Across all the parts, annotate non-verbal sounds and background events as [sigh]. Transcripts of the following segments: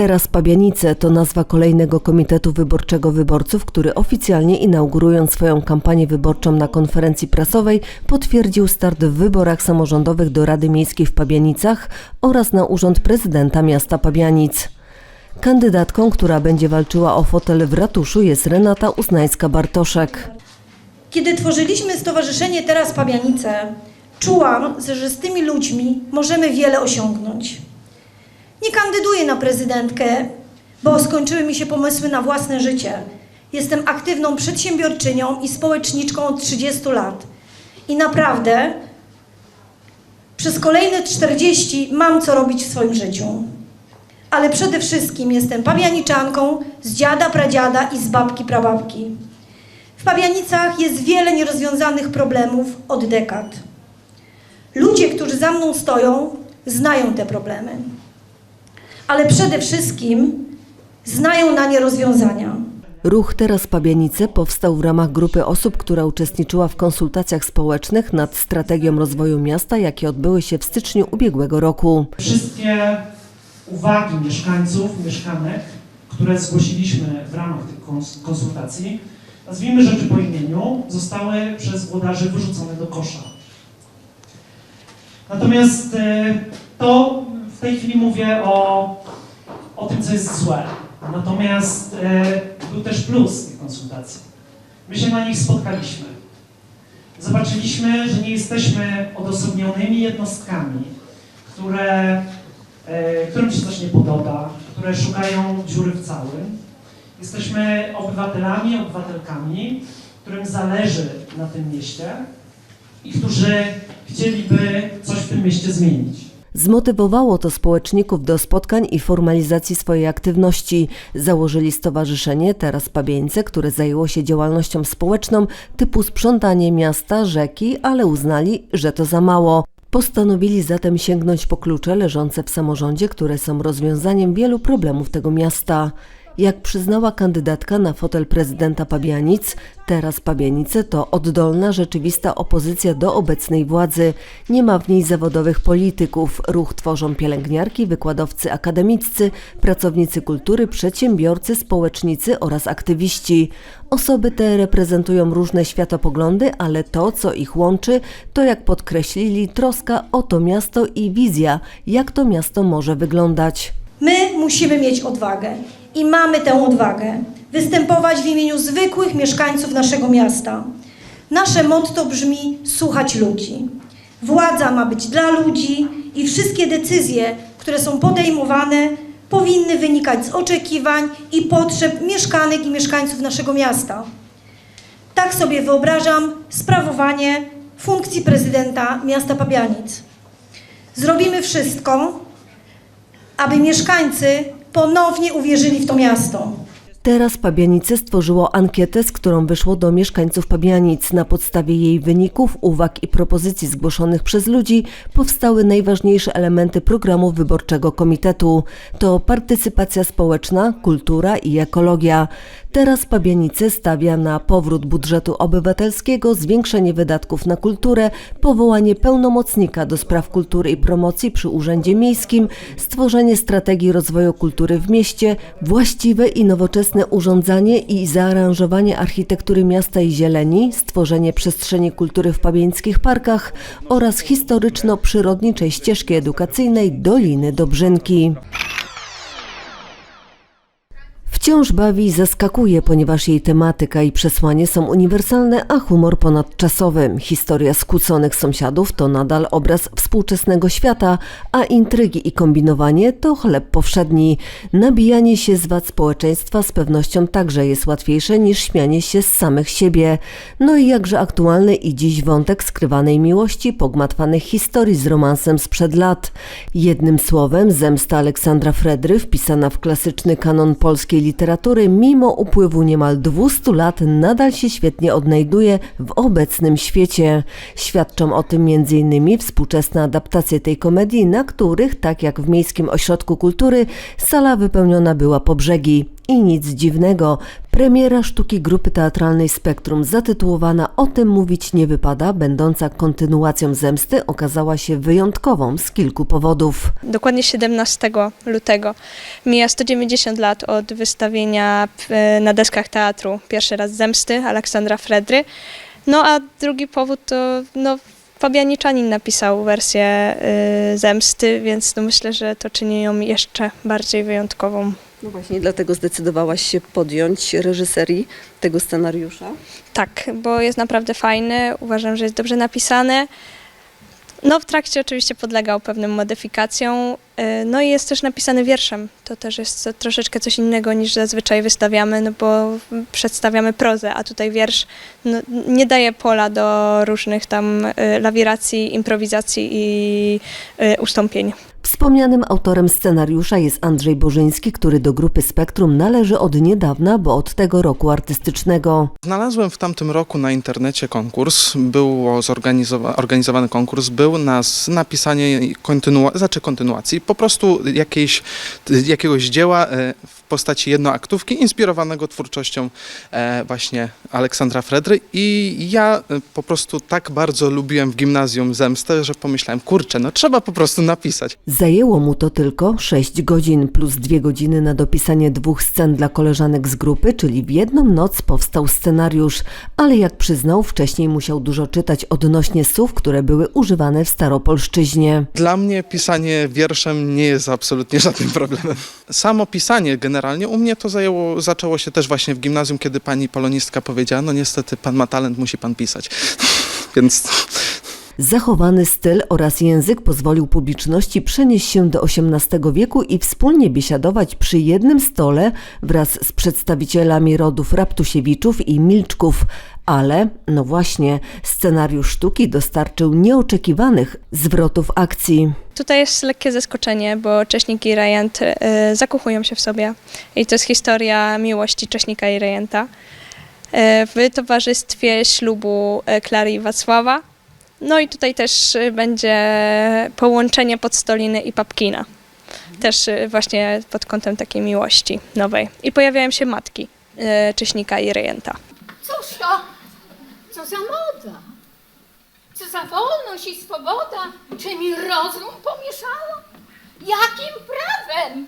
Teraz Pabianice to nazwa kolejnego Komitetu Wyborczego Wyborców, który oficjalnie inaugurując swoją kampanię wyborczą na konferencji prasowej potwierdził start w wyborach samorządowych do Rady Miejskiej w Pabianicach oraz na urząd prezydenta miasta Pabianic. Kandydatką, która będzie walczyła o fotel w ratuszu jest Renata Uznańska-Bartoszek. Kiedy tworzyliśmy Stowarzyszenie Teraz Pabianice, czułam, że z tymi ludźmi możemy wiele osiągnąć. Nie kandyduję na prezydentkę, bo skończyły mi się pomysły na własne życie. Jestem aktywną przedsiębiorczynią i społeczniczką od 30 lat. I naprawdę przez kolejne 40 mam co robić w swoim życiu. Ale przede wszystkim jestem pabianiczanką z dziada, pradziada i z babki, prababki. W Pabianicach jest wiele nierozwiązanych problemów od dekad. Ludzie, którzy za mną stoją, znają te problemy. Ale przede wszystkim znają na nie rozwiązania. Ruch Teraz Pabianice powstał w ramach grupy osób, która uczestniczyła w konsultacjach społecznych nad strategią rozwoju miasta, jakie odbyły się w styczniu ubiegłego roku. Wszystkie uwagi mieszkańców, mieszkanek, które zgłosiliśmy w ramach tych kons- konsultacji, nazwijmy rzeczy po imieniu, zostały przez włodarzy wyrzucone do kosza. Natomiast e, to w tej chwili mówię o, o tym, co jest złe. Natomiast e, był też plus tych konsultacji. My się na nich spotkaliśmy. Zobaczyliśmy, że nie jesteśmy odosobnionymi jednostkami, które, e, którym się coś nie podoba, które szukają dziury w całym. Jesteśmy obywatelami, obywatelkami, którym zależy na tym mieście i którzy chcieliby coś w tym mieście zmienić. Zmotywowało to społeczników do spotkań i formalizacji swojej aktywności. Założyli stowarzyszenie Teraz Pabieńce, które zajęło się działalnością społeczną typu sprzątanie miasta, rzeki, ale uznali, że to za mało. Postanowili zatem sięgnąć po klucze leżące w samorządzie, które są rozwiązaniem wielu problemów tego miasta. Jak przyznała kandydatka na fotel prezydenta Pabianic, teraz Pabianice to oddolna, rzeczywista opozycja do obecnej władzy. Nie ma w niej zawodowych polityków. Ruch tworzą pielęgniarki, wykładowcy akademiccy, pracownicy kultury, przedsiębiorcy, społecznicy oraz aktywiści. Osoby te reprezentują różne światopoglądy, ale to, co ich łączy, to jak podkreślili, troska o to miasto i wizja, jak to miasto może wyglądać. My musimy mieć odwagę i mamy tę odwagę występować w imieniu zwykłych mieszkańców naszego miasta. Nasze motto brzmi słuchać ludzi. Władza ma być dla ludzi i wszystkie decyzje, które są podejmowane, powinny wynikać z oczekiwań i potrzeb mieszkanek i mieszkańców naszego miasta. Tak sobie wyobrażam sprawowanie funkcji prezydenta miasta Pabianic. Zrobimy wszystko, aby mieszkańcy ponownie uwierzyli w to miasto. Teraz Pabianice stworzyło ankietę, z którą wyszło do mieszkańców Pabianic. Na podstawie jej wyników, uwag i propozycji zgłoszonych przez ludzi powstały najważniejsze elementy programu wyborczego komitetu. To partycypacja społeczna, kultura i ekologia. Teraz Pabianice stawia na powrót budżetu obywatelskiego, zwiększenie wydatków na kulturę, powołanie pełnomocnika do spraw kultury i promocji przy Urzędzie Miejskim, stworzenie strategii rozwoju kultury w mieście, właściwe i nowoczesne urządzanie i zaaranżowanie architektury miasta i zieleni, stworzenie przestrzeni kultury w pabieńskich parkach oraz historyczno-przyrodniczej ścieżki edukacyjnej Doliny Dobrzynki. Wciąż bawi i zaskakuje, ponieważ jej tematyka i przesłanie są uniwersalne, a humor ponadczasowy. Historia skłóconych sąsiadów to nadal obraz współczesnego świata, a intrygi i kombinowanie to chleb powszedni. Nabijanie się z wad społeczeństwa z pewnością także jest łatwiejsze niż śmianie się z samych siebie. No i jakże aktualny i dziś wątek skrywanej miłości, pogmatwanych historii z romansem sprzed lat. Jednym słowem, zemsta Aleksandra Fredry, wpisana w klasyczny kanon polskiej literatury, mimo upływu niemal 200 lat nadal się świetnie odnajduje w obecnym świecie. Świadczą o tym m.in. współczesne adaptacje tej komedii, na których, tak jak w Miejskim Ośrodku Kultury, sala wypełniona była po brzegi. I nic dziwnego. Premiera sztuki grupy teatralnej Spektrum zatytułowana O tym mówić nie wypada, będąca kontynuacją zemsty, okazała się wyjątkową z kilku powodów. Dokładnie 17 lutego mija 190 lat od wystawienia e, na deskach teatru pierwszy raz Zemsty Aleksandra Fredry. No a drugi powód to no, Fabianiczanin napisał wersję y, Zemsty, więc no, myślę, że to czyni ją jeszcze bardziej wyjątkową. No właśnie, dlatego zdecydowałaś się podjąć reżyserii tego scenariusza. Tak, bo jest naprawdę fajny, uważam, że jest dobrze napisany. No w trakcie oczywiście podlegał pewnym modyfikacjom, y, no i jest też napisany wierszem. To też jest troszeczkę coś innego niż zazwyczaj wystawiamy, no bo przedstawiamy prozę, a tutaj wiersz no, nie daje pola do różnych tam y, lawiracji, improwizacji i y, ustąpień. Wspomnianym autorem scenariusza jest Andrzej Bożyński, który do grupy Spektrum należy od niedawna, bo od tego roku artystycznego. Znalazłem w tamtym roku na internecie konkurs. Było zorganizowa- organizowany konkurs, był na napisanie kontynua- znaczy kontynuacji, po prostu jakiejś, jakiegoś dzieła e, postaci jednoaktówki inspirowanego twórczością e, właśnie Aleksandra Fredry i ja e, po prostu tak bardzo lubiłem w gimnazjum zemstę, że pomyślałem, kurczę, no trzeba po prostu napisać. Zajęło mu to tylko 6 godzin plus 2 godziny na dopisanie dwóch scen dla koleżanek z grupy, czyli w jedną noc powstał scenariusz, ale jak przyznał, wcześniej musiał dużo czytać odnośnie słów, które były używane w staropolszczyźnie. Dla mnie pisanie wierszem nie jest absolutnie żadnym problemem. Samo pisanie generalnie u mnie to zajęło, zaczęło się też właśnie w gimnazjum, kiedy pani polonistka powiedziała, no niestety pan ma talent, musi pan pisać. [laughs] Więc Zachowany styl oraz język pozwolił publiczności przenieść się do XVIII wieku i wspólnie biesiadować przy jednym stole wraz z przedstawicielami rodów Raptusiewiczów i Milczków. Ale, no właśnie, scenariusz sztuki dostarczył nieoczekiwanych zwrotów akcji. Tutaj jest lekkie zaskoczenie, bo Cześnik i Rejent y, zakochują się w sobie. I to jest historia miłości Cześnika i Rejenta. Y, w towarzystwie ślubu y, Klary i Wacława. No i tutaj też y, będzie połączenie Podstoliny i Papkina. Też y, właśnie pod kątem takiej miłości nowej. I pojawiają się matki y, Cześnika i Rejenta. Cóż to? Co za moda? Co za wolność i swoboda? Czy mi rozum pomieszało? Jakim prawem?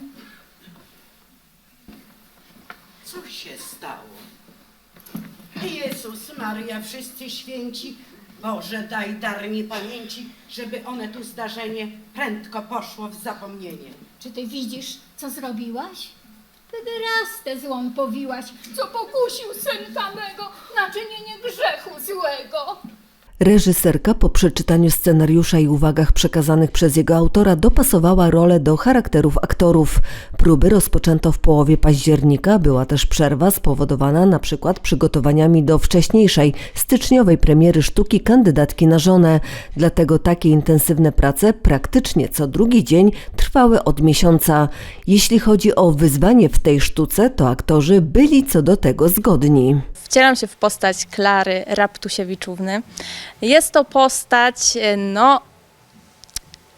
Co się stało? Jezus Maria, wszyscy święci, Boże daj dar mi pamięci, żeby one tu zdarzenie prędko poszło w zapomnienie. Czy ty widzisz, co zrobiłaś? Pederastę złą powiłaś, co pokusił synka mego na czynienie grzechu złego. Reżyserka po przeczytaniu scenariusza i uwagach przekazanych przez jego autora dopasowała rolę do charakterów aktorów. Próby rozpoczęto w połowie października, była też przerwa spowodowana na przykład przygotowaniami do wcześniejszej, styczniowej premiery sztuki kandydatki na żonę. Dlatego takie intensywne prace praktycznie co drugi dzień trwały od miesiąca. Jeśli chodzi o wyzwanie w tej sztuce, to aktorzy byli co do tego zgodni. Wcielam się w postać Klary Raptusiewiczówny. Jest to postać, e, no,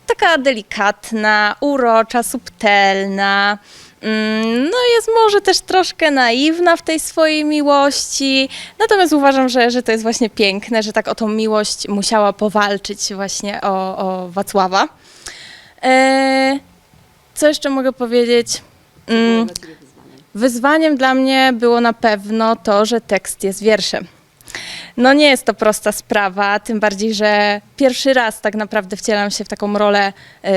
taka delikatna, urocza, subtelna. Mm, No jest może też troszkę naiwna w tej swojej miłości, natomiast uważam, że, że to jest właśnie piękne, że tak o tą miłość musiała powalczyć właśnie o, o Wacława. E, co jeszcze mogę powiedzieć? Mm, Wyzwaniem dla mnie było na pewno to, że tekst jest wierszem. No nie jest to prosta sprawa, tym bardziej, że pierwszy raz tak naprawdę wcielam się w taką rolę y,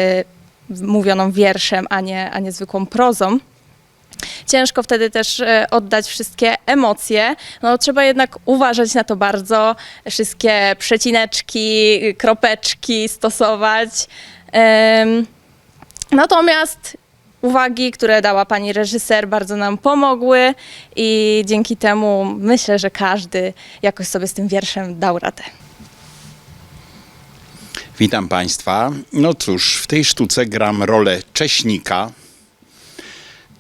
mówioną wierszem, a nie, a nie zwykłą prozą. Ciężko wtedy też e, oddać wszystkie emocje. No, trzeba jednak uważać na to bardzo, wszystkie przecineczki, kropeczki stosować. Natomiast uwagi, które dała pani reżyser, bardzo nam pomogły i dzięki temu myślę, że każdy jakoś sobie z tym wierszem dał radę. Witam Państwa. No cóż, w tej sztuce gram rolę Cześnika,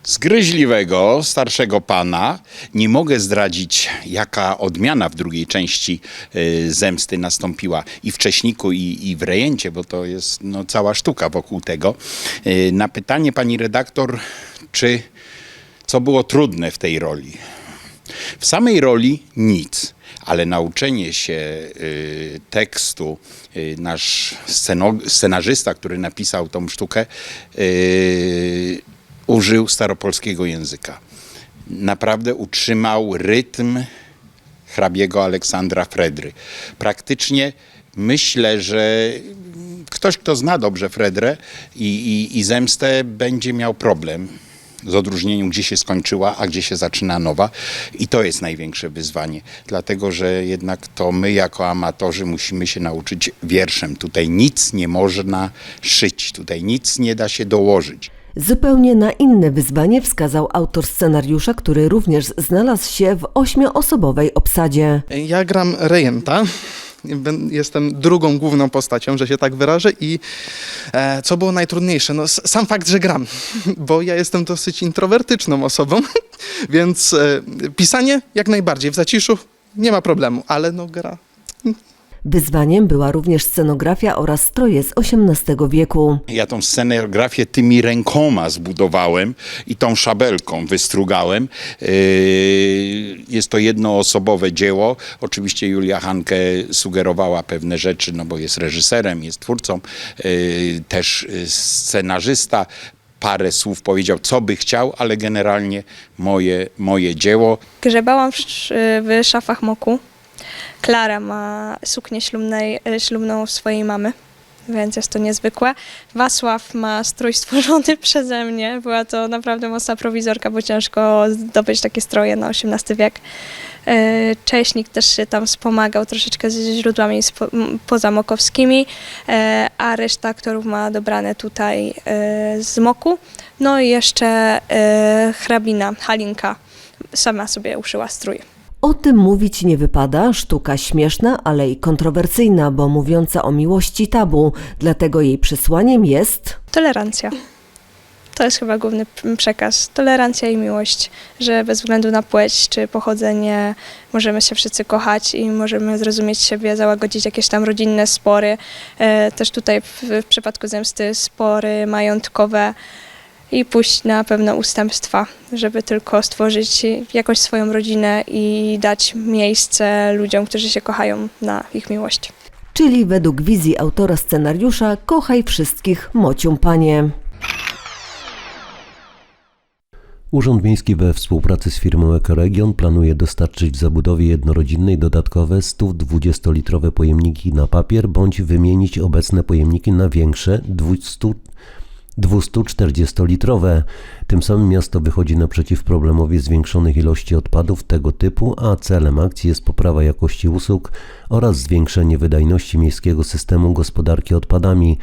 zgryźliwego, starszego pana. Nie mogę zdradzić, jaka odmiana w drugiej części y, Zemsty nastąpiła i w Cześniku, i, i w Rejencie, bo to jest no, cała sztuka wokół tego. Y, na pytanie pani redaktor, czy Co było trudne w tej roli? W samej roli nic, ale nauczenie się y, tekstu, y, nasz scenarzysta, który napisał tą sztukę, y, użył staropolskiego języka. Naprawdę utrzymał rytm hrabiego Aleksandra Fredry. Praktycznie myślę, że ktoś, kto zna dobrze Fredrę i, i, i zemstę, będzie miał problem z odróżnieniem, gdzie się skończyła, a gdzie się zaczyna nowa. I to jest największe wyzwanie, dlatego że jednak to my jako amatorzy musimy się nauczyć wierszem. Tutaj nic nie można szyć, tutaj nic nie da się dołożyć. Zupełnie na inne wyzwanie wskazał autor scenariusza, który również znalazł się w ośmioosobowej obsadzie. Ja gram rejenta. Jestem drugą główną postacią, że się tak wyrażę i e, co było najtrudniejsze? No, sam fakt, że gram, [laughs] bo ja jestem dosyć introwertyczną osobą, [laughs] więc e, pisanie jak najbardziej w zaciszu nie ma problemu, ale no gra Wyzwaniem była również scenografia oraz stroje z XVIII wieku. Ja tą scenografię tymi rękoma zbudowałem i tą szabelką wystrugałem. Yy, Jest to jednoosobowe dzieło. Oczywiście Julia Hanke sugerowała pewne rzeczy, no bo jest reżyserem, jest twórcą, yy, też yy, scenarzysta. Parę słów powiedział, co by chciał, ale generalnie moje, moje dzieło. Grzebałam w, w szafach moku. Klara ma suknię ślubnej, e, ślubną swojej mamy, więc jest to niezwykłe. Wasław ma strój stworzony [laughs] przeze mnie. Była to naprawdę mocna prowizorka, bo ciężko zdobyć takie stroje na XVIII wiek. E, Cześnik też się tam wspomagał troszeczkę ze źródłami spo- m, pozamokowskimi, e, a reszta aktorów ma dobrane tutaj z moku. No i jeszcze hrabina, Halinka, sama sobie uszyła strój. O tym mówić nie wypada, sztuka śmieszna, ale i kontrowersyjna, bo mówiąca o miłości tabu, dlatego jej przesłaniem jest Tolerancja. To jest chyba główny przekaz. Tolerancja i miłość, że bez względu na płeć czy pochodzenie możemy się wszyscy kochać i możemy zrozumieć siebie, załagodzić jakieś tam rodzinne spory. E, też tutaj w, w przypadku zemsty spory majątkowe i pójść na pewne ustępstwa, żeby tylko stworzyć jakąś swoją rodzinę i dać miejsce ludziom, którzy się kochają na ich miłość. czyli według wizji autora scenariusza Kochaj wszystkich, mocią panie. Urząd Miejski we współpracy z firmą Ekoregion planuje dostarczyć w zabudowie jednorodzinnej dodatkowe 120-litrowe pojemniki na papier bądź wymienić obecne pojemniki na większe 200 240-litrowe. Tym samym miasto wychodzi naprzeciw problemowi zwiększonych ilości odpadów tego typu, a celem akcji jest poprawa jakości usług oraz zwiększenie wydajności miejskiego systemu gospodarki odpadami.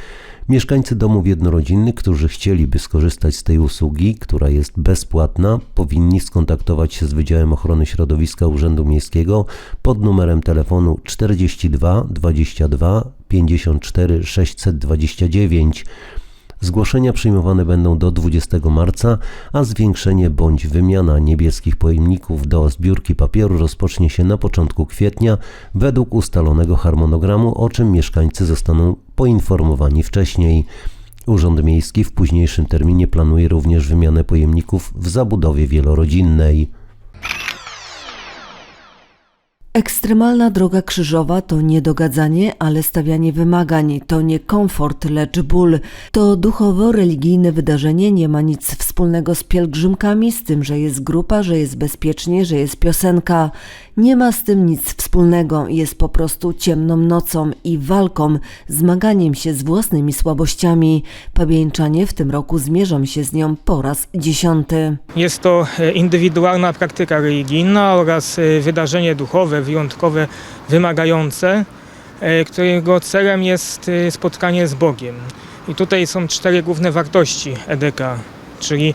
Mieszkańcy domów jednorodzinnych, którzy chcieliby skorzystać z tej usługi, która jest bezpłatna, powinni skontaktować się z Wydziałem Ochrony Środowiska Urzędu Miejskiego pod numerem telefonu 42 22 54 629. Zgłoszenia przyjmowane będą do 20 marca, a zwiększenie bądź wymiana niebieskich pojemników do zbiórki papieru rozpocznie się na początku kwietnia według ustalonego harmonogramu, o czym mieszkańcy zostaną poinformowani wcześniej. Urząd Miejski w późniejszym terminie planuje również wymianę pojemników w zabudowie wielorodzinnej. Ekstremalna droga krzyżowa to nie dogadzanie, ale stawianie wymagań. To nie komfort, lecz ból. To duchowo-religijne wydarzenie nie ma nic wspólnego z pielgrzymkami, z tym, że jest grupa, że jest bezpiecznie, że jest piosenka. Nie ma z tym nic wspólnego. Jest po prostu ciemną nocą i walką, zmaganiem się z własnymi słabościami. Pabieńczanie w tym roku zmierzą się z nią po raz dziesiąty. Jest to e, indywidualna praktyka religijna oraz e, wydarzenie duchowe, wyjątkowe, wymagające, e, którego celem jest e, spotkanie z Bogiem. I tutaj są cztery główne wartości EDK, czyli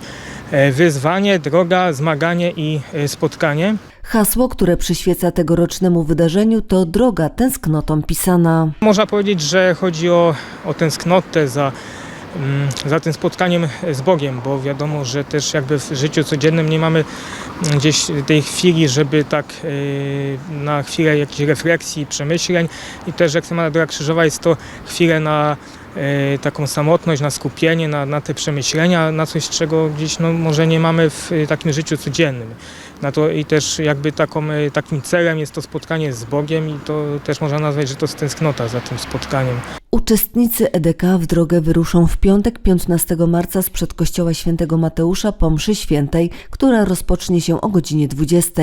e, wyzwanie, droga, zmaganie i spotkanie. Hasło, które przyświeca tegorocznemu wydarzeniu, to droga tęsknotą pisana. Można powiedzieć, że chodzi o, o tęsknotę za, za tym spotkaniem z Bogiem, bo wiadomo, że też jakby w życiu codziennym nie mamy mm, gdzieś tej chwili, żeby tak yy, na chwilę jakiejś refleksji, przemyśleń i też ekstremalna droga krzyżowa jest to chwilę na e, taką samotność, na skupienie, na, na te przemyślenia, na coś, czego gdzieś no, może nie mamy w e, takim życiu codziennym. Na to i też jakby taką, e, takim celem jest to spotkanie z Bogiem i to też można nazwać, że to jest tęsknota za tym spotkaniem. Uczestnicy EDK w drogę wyruszą w piątek 15 marca z przedkościoła świętego Mateusza po mszy świętej, która rozpocznie się o godzinie 20.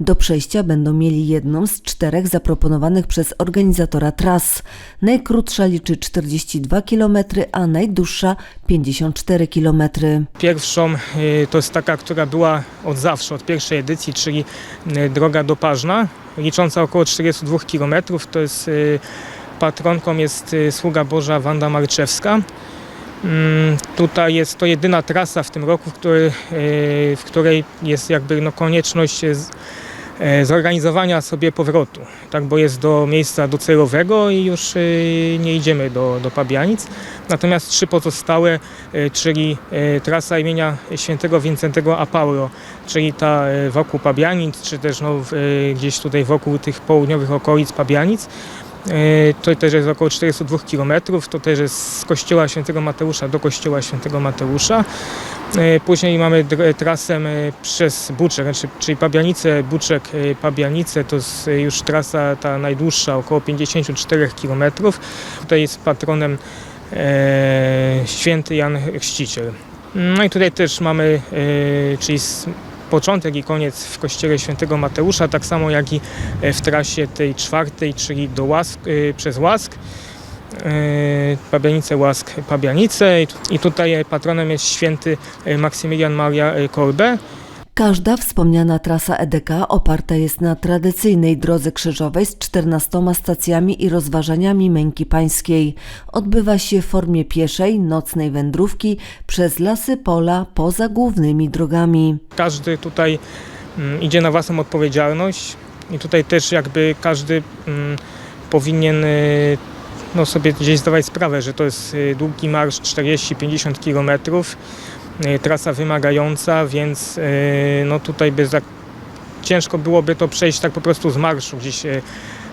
Do przejścia będą mieli jedną z czterech zaproponowanych przez organizatora tras. Najkrótsza liczy 42 km, a najdłuższa 54 km. Pierwszą y, to jest taka, która była od zawsze, od pierwszej edycji, czyli y, droga do Pażna, licząca około 42 km. To jest y, patronką jest y, sługa Boża Wanda Marczewska. Mm, Tutaj jest to jedyna trasa w tym roku, w której, w której jest jakby no konieczność zorganizowania sobie powrotu, tak, bo jest do miejsca docelowego i już y, nie idziemy do, do Pabianic. Natomiast trzy pozostałe, y, czyli trasa imienia świętego Wincentego a Paulo, czyli ta wokół Pabianic, czy też no, gdzieś tutaj wokół tych południowych okolic Pabianic, to też jest około 42 km, to też jest z kościoła świętego Mateusza do kościoła świętego Mateusza. E, Później mamy dr- trasę e, przez Buczek, znaczy, czyli Pabianice, Buczek, e, Pabianice, to jest e, już trasa ta najdłuższa, około 54 km. Tutaj jest patronem e, święty Jan Chrzciciel. No i tutaj też mamy, e, czyli początek i koniec w kościele świętego Mateusza, tak samo jak i e, w trasie tej czwartej, czyli do łask, e, przez Łask. E, Pabianice, Łask, Pabianice i tutaj e, patronem jest święty e, Maksymilian Maria e, Kolbe. Każda wspomniana trasa EDK oparta jest na tradycyjnej drodze krzyżowej z 14 stacjami i rozważaniami męki pańskiej. Odbywa się w formie pieszej, nocnej wędrówki przez lasy pola poza głównymi drogami. Każdy tutaj mm, idzie na własną odpowiedzialność i tutaj też jakby każdy mm, powinien y, no, sobie gdzieś zdawać sprawę, że to jest y, długi marsz 40-50 km, y, trasa wymagająca, więc y, no, tutaj by za, ciężko byłoby to przejść tak po prostu z marszu, gdzieś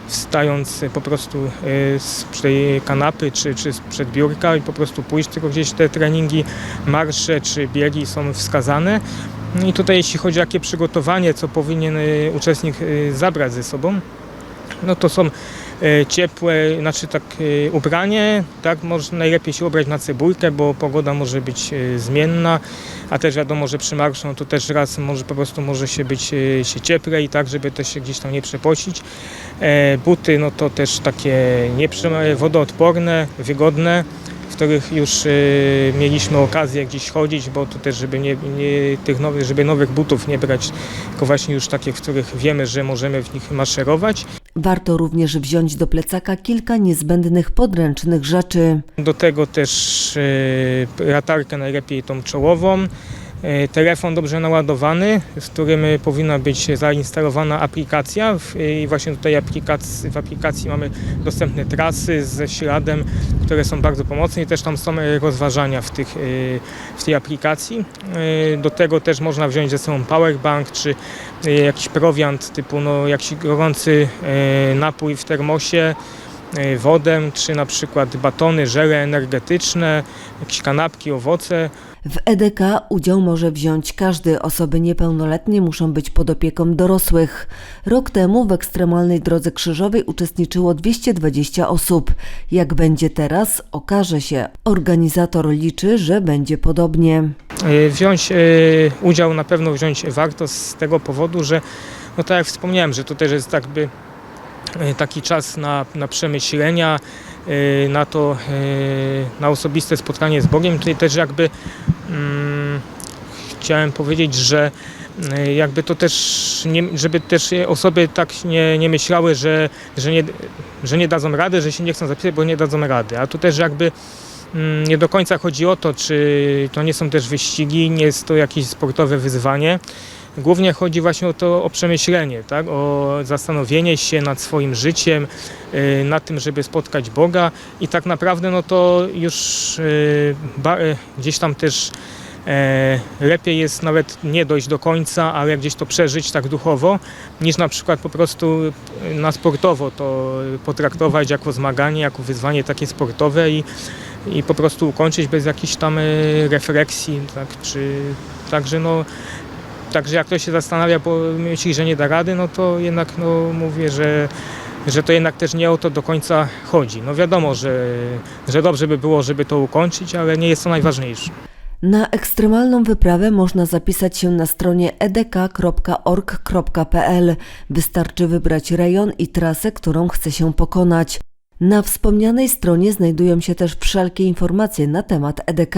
wstając po prostu z tej kanapy czy, czy sprzed biurka i po prostu pójść, tylko gdzieś te treningi, marsze czy biegi są wskazane. No I tutaj jeśli chodzi o jakie przygotowanie, co powinien uczestnik zabrać ze sobą, no to są ciepłe, znaczy tak y, ubranie, tak, może najlepiej się ubrać na cebulkę, bo pogoda może być y, zmienna, a też wiadomo, że przy marszu no to też raz może po prostu może się być się cieplej, tak, żeby też się gdzieś tam nie przepocić. E, buty, no to też takie nieprzy- wodoodporne, wygodne, w których już y, mieliśmy okazję gdzieś chodzić, bo to też, żeby nie, nie tych nowych, żeby nowych butów nie brać, tylko właśnie już takie, w których wiemy, że możemy w nich maszerować. Warto również wziąć do plecaka kilka niezbędnych podręcznych rzeczy. Do tego też y, latarkę najlepiej tą czołową, telefon dobrze naładowany, z którym y, powinna być zainstalowana aplikacja W- i właśnie tutaj aplikacji, w aplikacji mamy dostępne trasy ze śladem, które są bardzo pomocne i też tam są rozważania w, tych, w tej aplikacji. Do tego też można wziąć ze sobą powerbank czy jakiś prowiant typu no, jakiś gorący napój w termosie, wodę, czy na przykład batony, żele energetyczne, jakieś kanapki, owoce. W EDK udział może wziąć każdy. Osoby niepełnoletnie muszą być pod opieką dorosłych. Rok temu w ekstremalnej drodze krzyżowej uczestniczyło 220 osób. Jak będzie teraz, okaże się. Organizator liczy, że będzie podobnie. Y, Wziąć y, udział na pewno wziąć warto z tego powodu, że no tak jak wspomniałem, że to też jest jakby y, taki czas na, na przemyślenia, y, na to, y, na osobiste spotkanie z Bogiem. Tutaj też jakby mm, chciałem powiedzieć, że jakby to też, nie, żeby też osoby tak nie, nie myślały, że, że, nie, że nie dadzą rady, że się nie chcą zapisać, bo nie dadzą rady. A tu też jakby mm, nie do końca chodzi o to, czy to nie są też wyścigi, nie jest to jakieś sportowe wyzwanie. Głównie chodzi właśnie o to, o przemyślenie, tak? o zastanowienie się nad swoim życiem, y, nad tym, żeby spotkać Boga i tak naprawdę no to już y, y, gdzieś tam też E, lepiej jest nawet nie dojść do końca, ale gdzieś to przeżyć tak duchowo, niż na przykład po prostu na sportowo to potraktować jako zmaganie, jako wyzwanie takie sportowe i, i po prostu ukończyć bez jakiejś tam refleksji, tak, czy, także no, także jak ktoś się zastanawia, bo myśli, że nie da rady, no to jednak no, mówię, że że to jednak też nie o to do końca chodzi. No wiadomo, że, że dobrze by było, żeby to ukończyć, ale nie jest to najważniejsze. Na ekstremalną wyprawę można zapisać się na stronie edk.org.pl. Wystarczy wybrać rejon i trasę, którą chce się pokonać. Na wspomnianej stronie znajdują się też wszelkie informacje na temat EDK.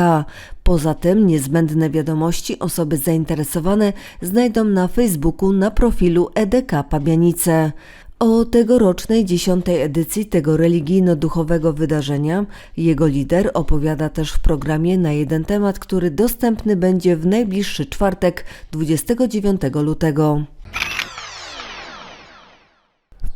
Poza tym niezbędne wiadomości osoby zainteresowane znajdą na Facebooku na profilu EDK Pabianice. O tegorocznej dziesiątej edycji tego religijno-duchowego wydarzenia jego lider opowiada też w programie na jeden temat, który dostępny będzie w najbliższy czwartek 29 lutego.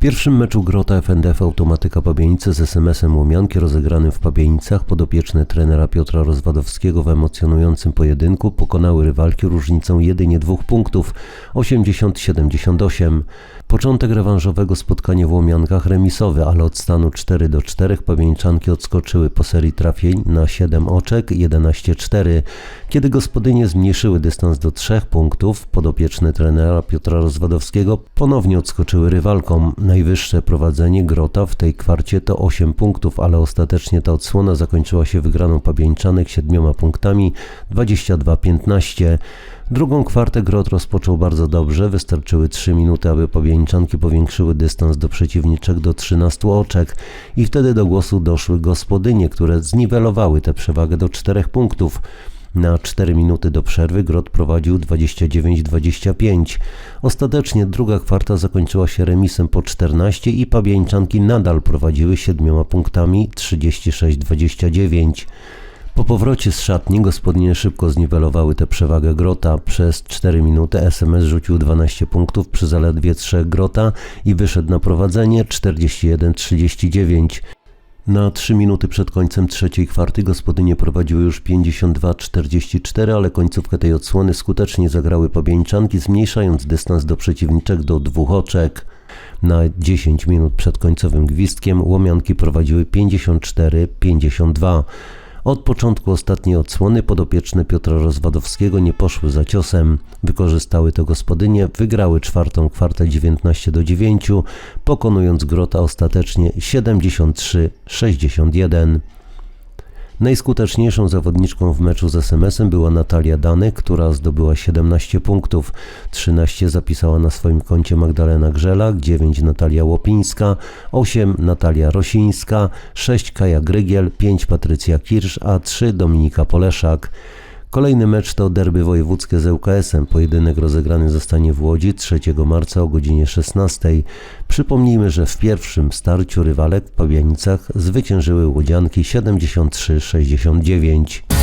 Pierwszym meczu Grota FNDF Automatyka Pabianice z SMS-em Łomianki rozegranym w Pabienicach podopieczne trenera Piotra Rozwadowskiego w emocjonującym pojedynku pokonały rywalki różnicą jedynie dwóch punktów 80-78. Początek rewanżowego spotkania w Łomiankach remisowy, ale od stanu 4 do 4 Pabieńczanki odskoczyły po serii trafień na 7 oczek 11-4. Kiedy gospodynie zmniejszyły dystans do 3 punktów, podopieczne trenera Piotra Rozwadowskiego ponownie odskoczyły rywalkom. Najwyższe prowadzenie Grota w tej kwarcie to 8 punktów, ale ostatecznie ta odsłona zakończyła się wygraną Pabieńczanek 7 punktami 22-15. Drugą kwartę Grot rozpoczął bardzo dobrze, wystarczyły 3 minuty, aby Pabieńczanki powiększyły dystans do przeciwniczek do 13 oczek i wtedy do głosu doszły gospodynie, które zniwelowały tę przewagę do 4 punktów. Na 4 minuty do przerwy Grot prowadził 29-25. Ostatecznie druga kwarta zakończyła się remisem po 14 i Pabieńczanki nadal prowadziły 7 punktami 36-29. Po powrocie z szatni gospodynie szybko zniwelowały tę przewagę Grota. Przez 4 minuty SMS rzucił 12 punktów przy zaledwie 3 Grota i wyszedł na prowadzenie 41-39. Na 3 minuty przed końcem trzeciej kwarty gospodynie prowadziły już 52-44, ale końcówkę tej odsłony skutecznie zagrały pobieńczanki, zmniejszając dystans do przeciwniczek do dwóch oczek. Na 10 minut przed końcowym gwizdkiem Łomianki prowadziły 54-52. Od początku ostatniej odsłony podopieczne Piotra Rozwadowskiego nie poszły za ciosem. Wykorzystały to gospodynie, wygrały czwartą kwartę 19 do 9, pokonując Grota ostatecznie 73-61. Najskuteczniejszą zawodniczką w meczu z SMS-em była Natalia Danek, która zdobyła 17 punktów. 13 zapisała na swoim koncie Magdalena Grzelak, 9 Natalia Łopińska, 8 Natalia Rosińska, 6 Kaja Grygiel, 5 Patrycja Kirsz, a 3 Dominika Poleszak. Kolejny mecz to derby wojewódzkie z ŁKS-em. Pojedynek rozegrany zostanie w Łodzi 3 marca o godzinie 16. Przypomnijmy, że w pierwszym starciu rywalek w Pabianicach zwyciężyły łodzianki 73-69.